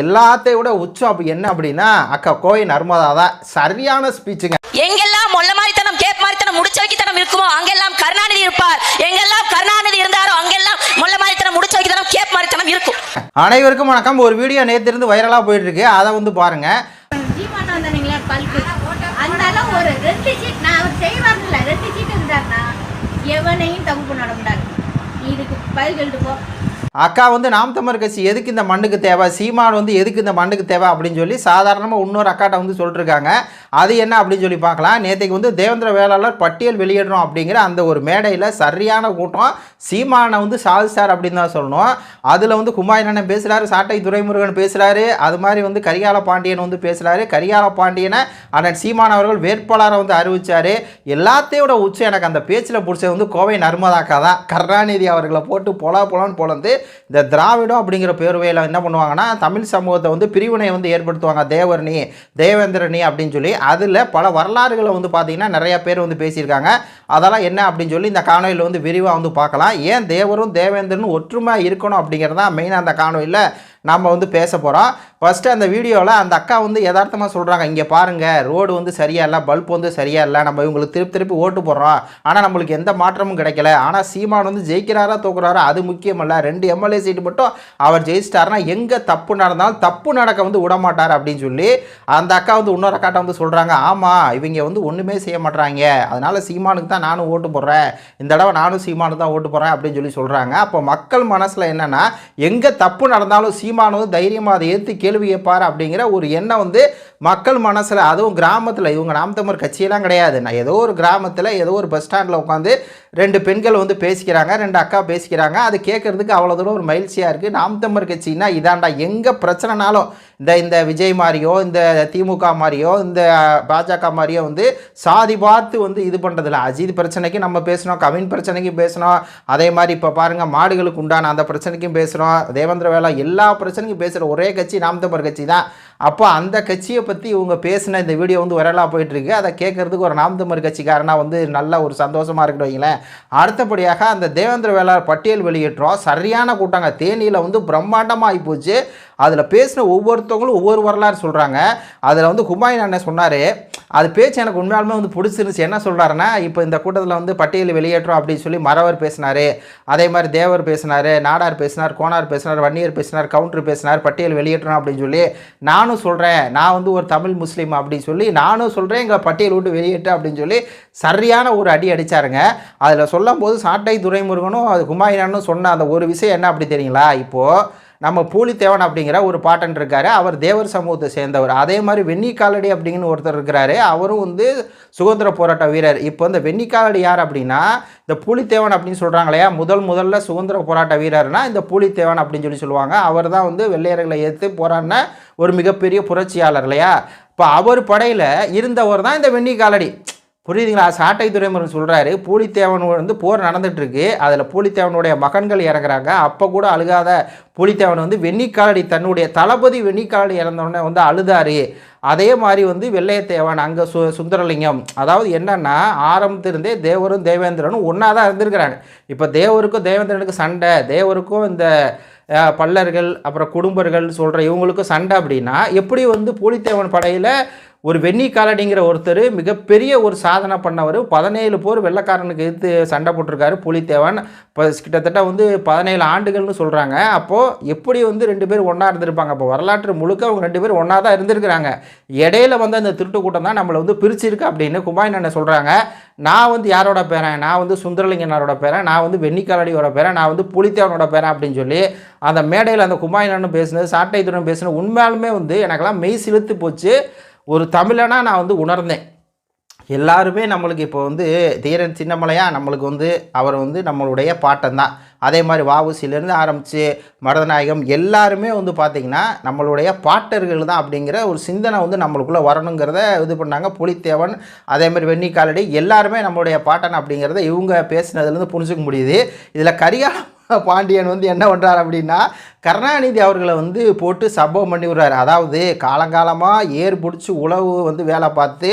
எல்லாத்தையும் விட உச்சம் அப்படி என்ன அப்படின்னா அக்கா கோவை நர்மதா தான். சரியான ஸ்பீச்சுங்க எங்கெல்லாம் மொல்ல மாதிரித்தனம் கேப் மாதிரித்தனம் முடிச்ச வைக்கத்தனம் இருக்குமோ அங்கெல்லாம் கருணாநிதி இருப்பார். எங்கெல்லாம் கருணாநிதி இருந்தாரோ அங்கெல்லாம் மொல்ல மாதிரித்தனம் முடிச்ச வைக்கத்தனம் கேப் மாதிரித்தனம் இருக்கும். அனைவருக்கும் வணக்கம். ஒரு வீடியோ நேத்து இருந்து வைரலாக போயிட்டு இருக்கு அதை வந்து பாருங்க. எவனையும் தப்பு பண்ண முடியாது இதுக்கு பதில் போ. அக்கா வந்து நாம் தமிழர் கட்சி எதுக்கு இந்த மண்ணுக்கு தேவை? சீமான் வந்து எதுக்கு இந்த மண்ணுக்கு தேவை அப்படின்னு சொல்லி சாதாரணமாக இன்னொரு அக்காட்ட வந்து சொல்லிட்டுருக்காங்க. அது என்ன அப்படின்னு சொல்லி பார்க்கலாம். நேற்றுக்கு வந்து தேவேந்திர வேளாளர் பட்டியல் வெளியிடுறோம் அப்படிங்கிற அந்த ஒரு மேடையில் சரியான கூட்டம் சீமானை வந்து சாதிச்சார் அப்படின்னு தான் சொல்லணும். அதில் வந்து குமாயனன் பேசுகிறாரு சாட்டை துரைமுருகன் பேசுகிறாரு அது மாதிரி வந்து கரிகால பாண்டியன் வந்து பேசுகிறாரு கரிகால பாண்டியனை அண்ணன் சீமான் அவர்கள் வேட்பாளரை வந்து அறிவிச்சாரு. எல்லாத்தையோட உச்சம் எனக்கு அந்த பேச்சில் பிடிச்சது வந்து கோவை நர்மதாக்கா தான். கருணாநிதி அவர்களை போட்டு பொலா பொலான்னு பொலந்து இந்த திராவிடம் அப்படிங்கிற பேருவையில் என்ன பண்ணுவாங்கன்னா தமிழ் சமூகத்தை வந்து பிரிவினை வந்து ஏற்படுத்துவாங்க. தேவர்ணி தேவேந்திரணி அப்படின்னு சொல்லி அதில் பல வரலாறுகளை வந்து பார்த்திங்கன்னா நிறைய பேர் வந்து பேசியிருக்காங்க. அதெல்லாம் என்ன அப்படின்னு சொல்லி இந்த காணொலியில் வந்து விரிவாக வந்து பார்க்கலாம். ஏன் தேவரும் தேவேந்திரனும் ஒற்றுமை இருக்கணும் அப்படிங்கிறது தான் மெயினாக அந்த காணொலியில் நம்ம வந்து பேச போகிறோம் ஃபஸ்ட்டு அந்த வீடியோவில் அந்த அக்கா வந்து யதார்த்தமாக சொல்கிறாங்க இங்கே பாருங்கள் ரோடு வந்து சரியாக இல்லை பல்ப் வந்து சரியாக இல்லை நம்ம இவங்களுக்கு திருப்பி திருப்பி ஓட்டு போடுறோம். ஆனால் நம்மளுக்கு எந்த மாற்றமும் கிடைக்கல. ஆனால் சீமான் வந்து ஜெயிக்கிறாரா தோக்குறாரா அது முக்கியமல்ல ரெண்டு எம்எல்ஏ சீட்டு மட்டும் அவர் ஜெயிச்சிட்டாருன்னா எங்கே தப்பு நடந்தாலும் தப்பு நடக்க வந்து விட மாட்டார் அப்படின்னு சொல்லி அந்த அக்கா வந்து இன்னொரு அக்காட்ட வந்து சொல்கிறாங்க ஆமாம் இவங்க வந்து ஒன்றுமே செய்ய மாட்டாங்க அதனால் சீமானுக்கு தான் நானும் ஓட்டு போடுறேன். இந்த தடவை நானும் சீமானுக்கு தான் ஓட்டு போடுறேன் அப்படின்னு சொல்லி சொல்கிறாங்க அப்போ மக்கள் மனசில் என்னென்னா எங்கே தப்பு நடந்தாலும் சீமானு வந்து தைரியமாக அதை ஏற்று கேள்வி கேட்பார் அப்படிங்கிற ஒரு எண்ணம் வந்து மக்கள் மனசில் அதுவும் கிராமத்தில் இவங்க நாம் தமிழ் கட்சியெல்லாம் கிடையாது. நான் ஏதோ ஒரு கிராமத்தில் ஏதோ ஒரு பஸ் ஸ்டாண்டில் உட்காந்து ரெண்டு பெண்கள் வந்து பேசிக்கிறாங்க ரெண்டு அக்கா பேசிக்கிறாங்க. அது கேட்குறதுக்கு அவ்வளோ தூரம் ஒரு மகிழ்ச்சியாக இருக்குது நாம் தமிழ் கட்சின்னா இதாண்டா. எங்கே பிரச்சனைனாலும் இந்த இந்த விஜய் மாதிரியோ இந்த திமுக மாதிரியோ இந்த பாஜக மாதிரியோ வந்து சாதி பார்த்து வந்து இது பண்ணுறதில்ல அஜித் பிரச்சனைக்கு நம்ம பேசணும் கவின் பிரச்சனைக்கும் பேசணும் அதே மாதிரி இப்போ பாருங்கள் மாடுகளுக்கு உண்டான அந்த பிரச்சனைக்கும் பேசுகிறோம் தேவேந்திர வேலா எல்லா பிரச்சனைக்கும் பேசுகிற ஒரே கட்சி நாம் தமிழர் கட்சி தான். அப்போ அந்த கட்சியை பற்றி இவங்க பேசின இந்த வீடியோ வந்து வரலாக போயிட்டுருக்கு. அதை கேட்குறதுக்கு ஒரு நாம் தமிழர் கட்சிக்காரனா வந்து நல்ல ஒரு சந்தோஷமாக இருக்கட்டும் வைங்களேன். அடுத்தபடியாக அந்த தேவேந்திர வேளாளர் பட்டியல் வெளியிட்டோம் சரியான கூட்டங்க. தேனியில் வந்து பிரம்மாண்டமாக ஆகிப்போச்சு அதில் பேசின ஒவ்வொருத்தவங்களும் ஒவ்வொரு வரலாறு சொல்கிறாங்க அதில் வந்து ஹுமாயூன் அண்ணன் சொன்னார் அது பேச்சு எனக்கு உண்மையாலுமே வந்து பிடிச்சிருந்துச்சு. என்ன சொல்கிறாருன்னா இப்போ இந்த கூட்டத்தில் வந்து பட்டியல் வெளியேற்றோம் அப்படின்னு சொல்லி மறவர் பேசினார். அதே மாதிரி தேவர் பேசினார் நாடார் பேசினார் கோனார் பேசினார் வன்னியர் பேசினார் கவுண்டர் பேசினார் பட்டியல் வெளியேற்றணும் அப்படின்னு சொல்லி நானும் சொல்கிறேன் நான் வந்து ஒரு தமிழ் முஸ்லீம் அப்படின்னு சொல்லி நானும் சொல்கிறேன் எங்களை பட்டியல் விட்டு வெளியேற்று அப்படின்னு சொல்லி சரியான ஒரு அடி அடித்தாருங்க அதில் சொல்லும் போது சாட்டை துரைமுருகனும் அது குமாயினானும் சொன்ன அந்த ஒரு விஷயம் என்ன அப்படி தெரியுங்களா? இப்போது நம்ம பூலித்தேவன் அப்படிங்கிற ஒரு பாட்டன் இருக்காரு. அவர் தேவர் சமூகத்தை சேர்ந்தவர். அதே மாதிரி வெண்ணிக்காலடி அப்படிங்கன்னு ஒருத்தர் இருக்கிறாரு. அவரும் வந்து சுதந்திர போராட்ட வீரர். இப்போ இந்த வெண்ணிக்காலடி யார் அப்படின்னா இந்த பூலித்தேவன் அப்படின்னு சொல்கிறாங்க இல்லையா முதல் முதல்ல சுதந்திர போராட்ட வீரர்னா இந்த பூலித்தேவன் அப்படின்னு சொல்லி சொல்லுவாங்க. அவர் தான் வந்து வெள்ளையர்களை எதிர்த்து போராடின ஒரு மிகப்பெரிய புரட்சியாளர் இல்லையா? இப்போ அவர் படையில் இருந்தவர் தான் இந்த வெண்ணிக்காலடி புரியுதுங்களா? சாட்டை துறைமுருகன் சொல்கிறாரு பூலித்தேவன் வந்து போர் நடந்துட்டு அதில் பூலித்தேவனுடைய மகன்கள் இறங்குறாங்க. அப்போ கூட அழுகாத பூலித்தேவன் வந்து வெண்ணிக்காலடி தன்னுடைய தளபதி வெண்ணிக்காலடி இறந்தவுடனே வந்து அழுதாரு. அதே மாதிரி வந்து வெள்ளையத்தேவன் அங்கே சு சுந்தரலிங்கம். அதாவது என்னென்னா ஆரம்பத்திலிருந்தே தேவரும் தேவேந்திரனும் ஒன்றா தான் இருந்திருக்கிறாங்க. இப்போ தேவருக்கும் தேவேந்திரனுக்கும் சண்டை தேவருக்கும் இந்த பல்லர்கள் அப்புறம் குடும்பர்கள் சொல்கிற இவங்களுக்கும் சண்டை அப்படின்னா எப்படி வந்து பூலித்தேவன் படையில் ஒரு வெண்ணி காலடிங்கிற ஒருத்தர் மிகப்பெரிய ஒரு சாதனை பண்ணவர். பதினேழு போர் வெள்ளைக்காரனுக்கு எதிர்த்து சண்டை போட்டிருக்காரு புலித்தேவன். இப்போ கிட்டத்தட்ட வந்து பதினேழு ஆண்டுகள்னு சொல்கிறாங்க அப்போது எப்படி வந்து ரெண்டு பேரும் ஒன்றா இருந்திருப்பாங்க? அப்போ வரலாற்று முழுக்க அவங்க ரெண்டு பேரும் ஒன்றா தான் இருந்திருக்கிறாங்க. இடையில வந்து அந்த திருட்டு கூட்டம் தான் நம்மளை வந்து பிரிச்சிருக்கு அப்படின்னு குமாயின் அண்ணன் சொல்கிறாங்க நான் வந்து யாரோட பேரன்? நான் வந்து சுந்தரலிங்கனாரோட பேரன். நான் வந்து வெண்ணிக்காலடியோட பேரன். நான் வந்து புலித்தேவனோட பேரன் அப்படின்னு சொல்லி அந்த மேடையில் அந்த குமாயினன்னு அண்ணன் பேசுனது சாட்டை துடன் பேசுனது உண்மையாலுமே வந்து எனக்கெல்லாம் மெய் சிலுத்து போச்சு. ஒரு தமிழனாக நான் வந்து உணர்ந்தேன். எல்லாருமே நம்மளுக்கு இப்போ வந்து தீரன் சின்னமலையா நம்மளுக்கு வந்து அவர் வந்து நம்மளுடைய பாட்டன் தான் அதே மாதிரி வாவுசிலேருந்து ஆரம்பித்து மரதநாயகம் எல்லாருமே வந்து பார்த்திங்கன்னா நம்மளுடைய பாட்டர்கள் தான் அப்படிங்கிற ஒரு சிந்தனை வந்து நம்மளுக்குள்ளே வரணுங்கிறத இது பண்ணாங்க. புலித்தேவன் அதே மாதிரி வெண்ணிக்காலடி எல்லாருமே நம்மளுடைய பாட்டன் அப்படிங்கிறத இவங்க பேசினதுலேருந்து புரிஞ்சுக்க முடியுது. இதில் கரிகாலம் பாண்டியன் வந்து என்ன பண்ணுறாரு அப்படின்னா கருணாநிதி அவர்களை வந்து போட்டு சம்பவம் பண்ணி விடுறாரு. அதாவது காலங்காலமாக ஏர் பிடிச்சி உழவு வந்து வேலை பார்த்து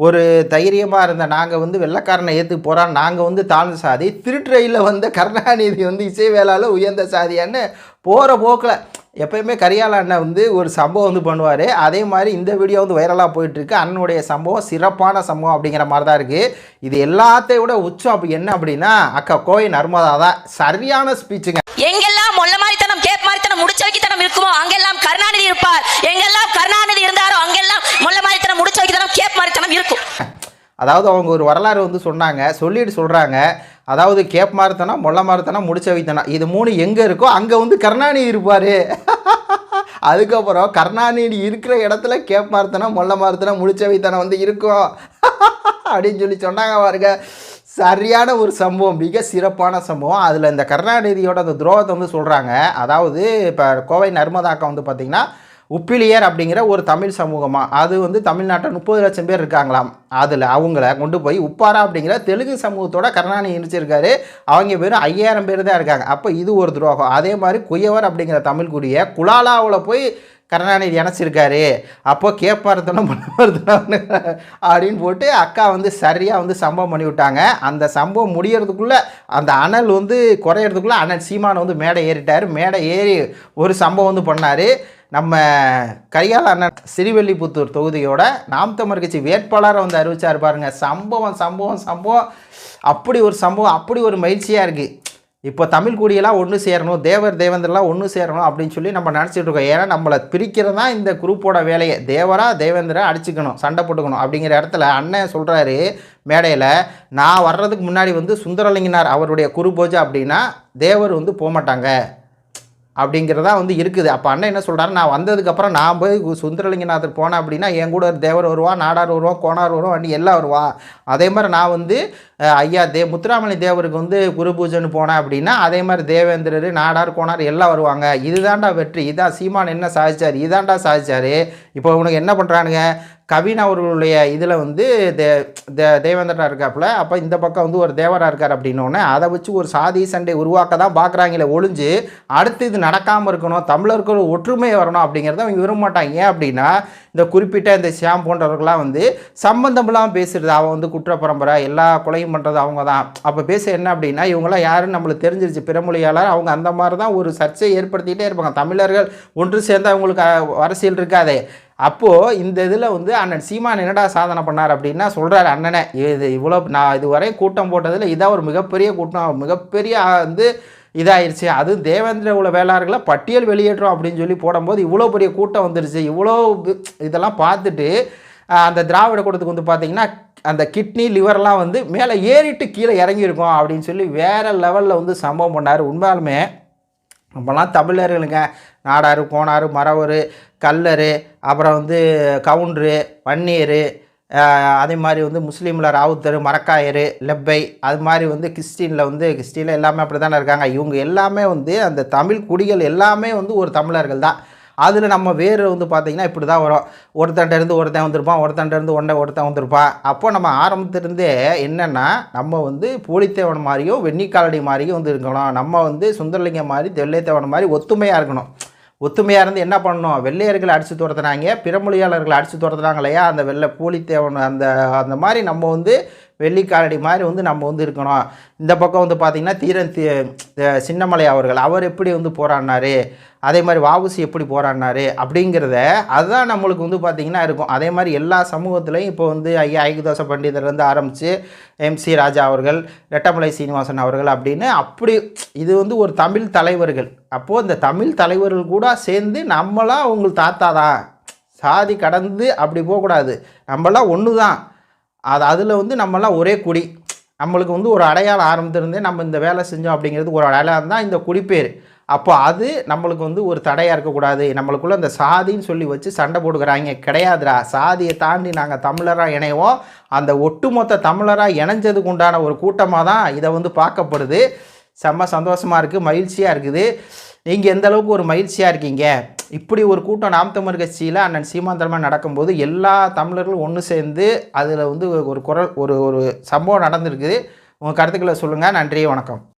ஒரு தைரியமாக இருந்த நாங்கள் வந்து வெள்ளைக்காரனை ஏற்று போகிறோம் நாங்கள் வந்து தாழ்ந்த சாதி திருட்டுறையில் வந்த கருணாநிதி வந்து இசை வேளால் உயர்ந்த சாதியான்னு போகிற போக்கில் எப்பயுமே கரியால அண்ணன் வந்து ஒரு சம்பவம் வந்து பண்ணுவார். அதே மாதிரி இந்த வீடியோ வந்து வைரலாக போயிட்டுருக்கு. அண்ணனுடைய சம்பவம் சிறப்பான சம்பவம் அப்படிங்கிற மாதிரி தான் இருக்குது இது எல்லாத்தையும் விட உச்சம் அப்படி என்ன அப்படின்னா அக்கா கோயில் நர்மதா தான் சரியான ஸ்பீச்சுங்க கேப் வைக்கத்தனம் இருக்குமோ அங்கெல்லாம் கருணாநிதி இருப்பார். எங்கெல்லாம் கருணாநிதி இருந்தாரோ அங்கெல்லாம் மொல்ல மாதிரித்தனம் முடிச்ச வைக்கத்தனம் கேப் மாதிரித்தனம் இருக்கும். அதாவது அவங்க ஒரு வரலாறு வந்து சொன்னாங்க சொல்லிட்டு சொல்கிறாங்க அதாவது கேப் மாறுத்தனா மொல்ல மாறுத்தனா முடிச்ச வைத்தனா இது மூணு எங்கே இருக்கோ அங்கே வந்து கருணாநிதி இருப்பார். அதுக்கப்புறம் கருணாநிதி இருக்கிற இடத்துல கேப் மாறுத்தனா மொல்ல மாறுத்தனா முடிச்ச வைத்தனா வந்து இருக்கும். அப்படின்னு சொல்லி சொன்னாங்க பாருங்க. சரியான ஒரு சம்பவம் மிக சிறப்பான சம்பவம். அதில் இந்த கருணாநிதியோட அந்த துரோகத்தை வந்து சொல்கிறாங்க அதாவது இப்போ கோவை நர்மதாக்கம் வந்து பார்த்திங்கன்னா உப்பிலியர் அப்படிங்கிற ஒரு தமிழ் சமூகமாக அது வந்து தமிழ்நாட்டில் முப்பது லட்சம் பேர் இருக்காங்களாம். அதில் அவங்கள கொண்டு போய் உப்பாரா அப்படிங்கிற தெலுங்கு சமூகத்தோட கருணாநிதி இணைச்சிருக்காரு. அவங்க வெறும் ஐயாயிரம் பேர் தான் இருக்காங்க. அப்போ இது ஒரு துரோகம். அதே மாதிரி குயவர் அப்படிங்கிற தமிழ்குடிய குலாலாவில் போய் கருணாநிதி இணைச்சிருக்காரு அப்போது கேப்பாரத்தனம் பண்ண அப்படின்னு போட்டு அக்கா வந்து சரியாக வந்து சம்பவம் பண்ணி விட்டாங்க அந்த சம்பவம் முடியறதுக்குள்ளே அந்த அனல் வந்து குறையிறதுக்குள்ளே அனல் சீமானை வந்து மேடை ஏறிட்டார். மேடை ஏறி ஒரு சம்பவம் வந்து பண்ணார். நம்ம கரிகால அண்ணன் சிறுவெள்ளிபுத்தூர் தொகுதியோட நாம் தமிழ் கட்சி வேட்பாளரை வந்து அறிவிச்சார் பாருங்கள் சம்பவம் சம்பவம் சம்பவம். அப்படி ஒரு சம்பவம் அப்படி ஒரு மகிழ்ச்சியாக இருக்குது இப்போ தமிழ் குடியெல்லாம் ஒன்று சேரணும் தேவர் தேவேந்திரலாம் ஒன்று சேரணும் அப்படின்னு சொல்லி நம்ம நினச்சிட்டு இருக்கோம். ஏன்னா நம்மளை பிரிக்கிறது தான் இந்த குரூப்போட வேலையை. தேவரா தேவேந்திரா அடிச்சுக்கணும் சண்டை போட்டுக்கணும் அப்படிங்கிற இடத்துல அண்ணன் சொல்கிறாரு மேடையில் நான் வர்றதுக்கு முன்னாடி வந்து சுந்தரலிங்கனார் அவருடைய குரு பூஜை அப்படின்னா தேவர் வந்து போக மாட்டாங்க அப்படிங்கிறதா வந்து இருக்குது. அப்போ அண்ணன் என்ன சொல்கிறாரு நான் வந்ததுக்கப்புறம் நான் போய் சுந்தரலிங்கநாதர் போனேன் அப்படின்னா என் கூட ஒரு தேவர் வருவான் நாடார் வருவான் கோனார் வருவான் வண்டி எல்லாம் வருவா அதே மாதிரி நான் வந்து ஐயா தே முத்துராமலை தேவருக்கு வந்து குரு பூஜைன்னு போனேன் அப்படின்னா அதே மாதிரி தேவேந்திரர் நாடார் கோனார் எல்லாம் வருவாங்க. இதுதான்டா வெற்றி. இதான் சீமான் என்ன சாதிச்சார்? இதான்டா சாதிச்சார். இப்போ உனக்கு என்ன பண்ணுறானுங்க கவின் அவர்களுடைய இதில் வந்து தே தே தேவேந்திரா இருக்காப்புல. அப்போ இந்த பக்கம் வந்து ஒரு தேவரா இருக்கார் அப்படின்னோடனே அதை வச்சு ஒரு சாதி சண்டை உருவாக்க தான் பார்க்குறாங்களே ஒழிஞ்சு அடுத்து இது நடக்காமல் இருக்கணும் தமிழர்கள் ஒற்றுமை வரணும் அப்படிங்கிறத அவங்க விரும்ப மாட்டாங்க. ஏன் அப்படின்னா இந்த குறிப்பிட்ட இந்த ஷியாம் போன்றவர்களாம் வந்து சம்பந்தம் இல்லாமல் பேசுறது. அவன் வந்து குற்ற பரம்பரை எல்லா கொலையும் பண்ணுறது அவங்க தான் அப்போ பேச என்ன அப்படின்னா இவங்களாம் யாருன்னு நம்மளுக்கு தெரிஞ்சிருச்சு. பிறமொழியாளர் அவங்க அந்த மாதிரி தான் ஒரு சர்ச்சையை ஏற்படுத்திக்கிட்டே இருப்பாங்க. தமிழர்கள் ஒன்று சேர்ந்து அவங்களுக்கு அரசியல் இருக்காதே. அப்போது இந்த இதில் வந்து அண்ணன் சீமான் என்னடா சாதனை பண்ணார் அப்படின்னா சொல்கிறார் அண்ணனை இது இவ்வளோ நான் இதுவரை கூட்டம் போட்டதில் இதான் ஒரு மிகப்பெரிய கூட்டம் மிகப்பெரிய வந்து இதாயிருச்சு. அது தேவேந்திர உள்ள வேளாறுகளை பட்டியல் வெளியேற்றோம் அப்படின்னு சொல்லி போடும்போது இவ்வளோ பெரிய கூட்டம் வந்துருச்சு. இவ்வளோ இதெல்லாம் பார்த்துட்டு அந்த திராவிட கூட்டத்துக்கு வந்து பார்த்திங்கன்னா அந்த கிட்னி லிவர்லாம் வந்து மேலே ஏறிட்டு கீழே இறங்கியிருக்கும் அப்படின்னு சொல்லி வேறு லெவலில் வந்து சம்பவம் பண்ணார். உண்மையாலுமே நம்மலாம் தமிழர்களுங்க நாடாறு கோணாறு மறவர் கல்லர் அப்புறம் வந்து கவுண்டரு பன்னீர் அதே மாதிரி வந்து முஸ்லீமில் ராவுத்தர் மரக்காயர் லெப்பை அது மாதிரி வந்து கிறிஸ்டினில் வந்து கிறிஸ்டினில் எல்லாமே அப்படி தானே இருக்காங்க. இவங்க எல்லாமே வந்து அந்த தமிழ் குடிகள் எல்லாமே வந்து ஒரு தமிழர்கள் தான். அதில் நம்ம வேர் வந்து பார்த்திங்கன்னா இப்படி தான் வரும். ஒருத்தன்ட்ட ஒருத்தன் வந்திருப்பான் ஒருத்தன்ட்ட ஒன்றை ஒருத்தன் வந்திருப்பான். அப்போ நம்ம ஆரம்பத்திலிருந்தே என்னென்னா நம்ம வந்து போலித்தேவன் மாதிரியும் வெண்ணிக்காலடி மாதிரியும் வந்து இருக்கணும். நம்ம வந்து சுந்தரலிங்கம் மாதிரி தெல்லைத்தேவன் மாதிரி ஒத்துமையாக இருக்கணும். ஒத்துமையாக இருந்து என்ன பண்ணணும்? வெள்ளையர்களை அடித்து துரத்துனாங்க பிறமொழியாளர்களை அடித்து துரத்துனாங்க இல்லையா? அந்த வெள்ளை போலித்தேவன் அந்த அந்த மாதிரி நம்ம வந்து வெள்ளிக்காரடி மாதிரி வந்து நம்ம வந்து இருக்கணும். இந்த பக்கம் வந்து பார்த்திங்கன்னா தீரன் தி சின்னமலை அவர்கள் அவர் எப்படி வந்து போராடினாரு? அதே மாதிரி வாவுசி எப்படி போராடினாரு? அப்படிங்கிறத அதுதான் நம்மளுக்கு வந்து பார்த்திங்கன்னா இருக்கும். அதே மாதிரி எல்லா சமூகத்துலேயும் இப்போ வந்து ஐயா ஐகுதாச பண்டிதர்லேருந்து ஆரம்பித்து எம்சி ராஜா அவர்கள் ரெட்டமலை சீனிவாசன் அவர்கள் அப்படின்னு அப்படி இது வந்து ஒரு தமிழ் தலைவர்கள். அப்போது இந்த தமிழ் தலைவர்கள் கூட சேர்ந்து நம்மளாம் உங்களுக்கு தாத்தா தான். சாதி கடந்து அப்படி போகக்கூடாது. நம்மளாம் ஒன்று தான் அது அதில் வந்து நம்மலாம் ஒரே குடி. நம்மளுக்கு வந்து ஒரு அடையாளம் ஆரம்பத்திலிருந்தே நம்ம இந்த வேலை செஞ்சோம் அப்படிங்கிறது ஒரு அடையாளம் தான் இந்த குடிப்பேர் அப்போ அது நம்மளுக்கு வந்து ஒரு தடையாக இருக்கக்கூடாது. நம்மளுக்குள்ளே அந்த சாதின்னு சொல்லி வச்சு சண்டை போடுக்கிறாங்க கிடையாதுடா. சாதியை தாண்டி நாங்கள் தமிழராக இணைவோம். அந்த ஒட்டுமொத்த தமிழராக இணைஞ்சதுக்கு உண்டான ஒரு கூட்டமாக தான் இதை வந்து பார்க்கப்படுது. செம்ம சந்தோஷமாக இருக்குது மகிழ்ச்சியாக இருக்குது. நீங்கள் எந்த அளவுக்கு ஒரு மகிழ்ச்சியாக இருக்கீங்க? இப்படி ஒரு கூட்டம் நாம் தமிழர் கட்சியில் அண்ணன் சீமாந்தரமாக நடக்கும்போது எல்லா தமிழர்களும் ஒன்று சேர்ந்து அதில் வந்து ஒரு குரல் ஒரு ஒரு சம்பவம் நடந்திருக்குது. உங்கள் கருத்துக்களை சொல்லுங்கள் நன்றி வணக்கம்.